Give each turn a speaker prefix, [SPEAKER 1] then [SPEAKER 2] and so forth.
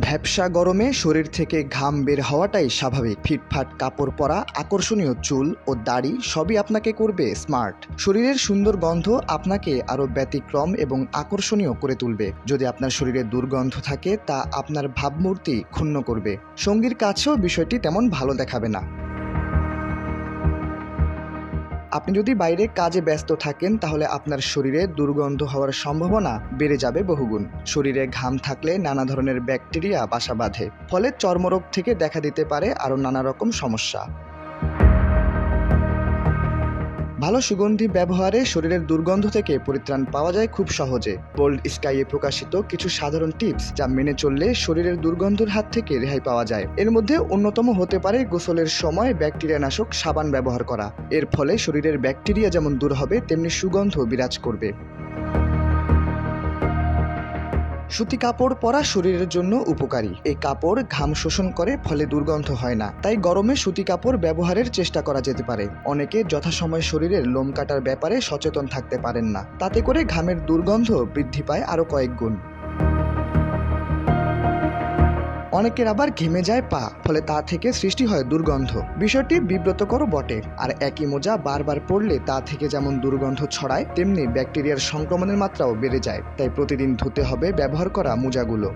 [SPEAKER 1] ভ্যাপসা গরমে শরীর থেকে ঘাম বের হওয়াটাই স্বাভাবিক। ফিটফাট কাপড় পরা, আকর্ষণীয় চুল ও দাড়ি সবই আপনাকে করবে স্মার্ট। শরীরের সুন্দর গন্ধ আপনাকে আরও ব্যতিক্রম এবং আকর্ষণীয় করে তুলবে। যদি আপনার শরীরে দুর্গন্ধ থাকে, তা আপনার ভাবমূর্তি ক্ষুণ্ণ করবে। সঙ্গীর কাছেও বিষয়টি তেমন ভালো দেখাবে না। আপনি যদি বাইরে কাজে ব্যস্ত থাকেন, তাহলে আপনার শরীরে দুর্গন্ধ হওয়ার সম্ভাবনা বেড়ে যাবে বহুগুণ। শরীরে ঘাম থাকলে নানা ধরনের ব্যাকটেরিয়া, বাসা বাঁধে। ফলে চর্মরোগ থেকে দেখা দিতে পারে আরও নানা রকম সমস্যা। ভালো সুগন্ধি ব্যবহারে শরীরের দুর্গন্ধ থেকে পরিত্রাণ পাওয়া যায় খুব সহজে। বোল্ড স্কাইয়ে প্রকাশিত কিছু সাধারণ টিপস যা মেনে চললে শরীরের দুর্গন্ধের হাত থেকে রেহাই পাওয়া যায়। এর মধ্যে অন্যতম হতে পারে গোসলের সময় ব্যাকটেরিয়া নাশক সাবান ব্যবহার করা। এর ফলে শরীরের ব্যাকটেরিয়া যেমন দূর হবে, তেমনি সুগন্ধ বিরাজ করবে। সুতি কাপড় পরা শরীরের জন্য উপকারী। এই কাপড় ঘাম শোষণ করে, ফলে দুর্গন্ধ হয় না। তাই গরমে সুতি কাপড় ব্যবহারের চেষ্টা করা যেতে পারে। অনেকে যথাসময়ে শরীরের লোম কাটার ব্যাপারে সচেতন থাকতে পারেন না। তাতে করে ঘামের দুর্গন্ধ বৃদ্ধি পায় আরও কয়েক গুণ। অনেকের আবার ঘেমে যায় পা, ফলে তা থেকে সৃষ্টি হয় দুর্গন্ধ। বিষয়টি বিব্রতকর বটে। আর একই মোজা বারবার পড়লে তা থেকে যেমন দুর্গন্ধ ছড়ায়, তেমনি ব্যাকটেরিয়ার সংক্রমণের মাত্রাও বেড়ে যায়। তাই প্রতিদিন ধুতে হবে, ব্যবহার করা মোজাগুলো।